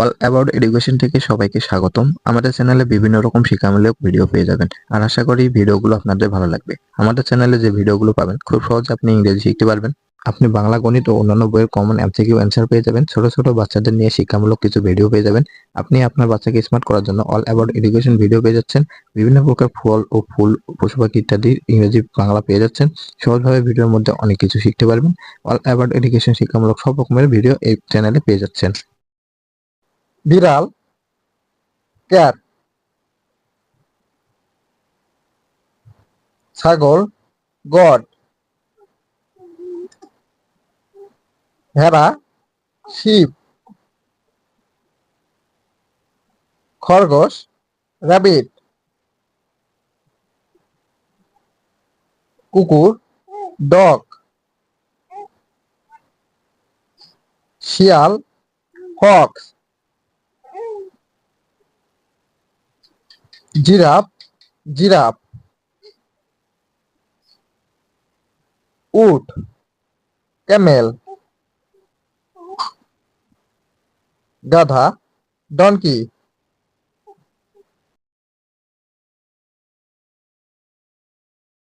All about education থেকে সবাইকে স্বাগতম। আমাদের চ্যানেলে বিভিন্ন রকম শিক্ষামূলক ভিডিও পেয়ে যাবেন। আর আশা করি ভিডিওগুলো আপনাদের ভালো লাগবে। আমাদের চ্যানেলে যে ভিডিওগুলো পাবেন, খুব সহজে আপনি ইংরেজি শিখতে পারবেন। আপনি বাংলা, গণিত ও অন্যান্য বইয়ের কমন এমসিকিউ অ্যান্সার পেয়ে যাবেন। ছোট ছোট বাচ্চাদের নিয়ে শিক্ষামূলক কিছু ভিডিও পেয়ে যাবেন। আপনি আপনার বাচ্চাকে স্মার্ট করার জন্য অল অ্যাবাউট এডুকেশন ভিডিও পেয়ে যাচ্ছেন। বিভিন্ন প্রকার ফল ও ফুল, পশু পাখি ইত্যাদি ইংরেজি, বাংলা পেয়ে যাচ্ছেন। সহজভাবে ভিডিওর মধ্যে অনেক কিছু শিখতে পারবেন। অল অ্যাবাউট এডুকেশন শিক্ষামূলক সব রকমের ভিডিও এই চ্যানেলে পেয়ে যাচ্ছেন। বিড়াল ক্যাট ছাগল গড ভেড়া শিপ খরগোশ র্যাবিট কুকুর ডগ শিয়াল ফক্স জিরাফ জিরাফ উট ক্যামেল গাধা ডনকি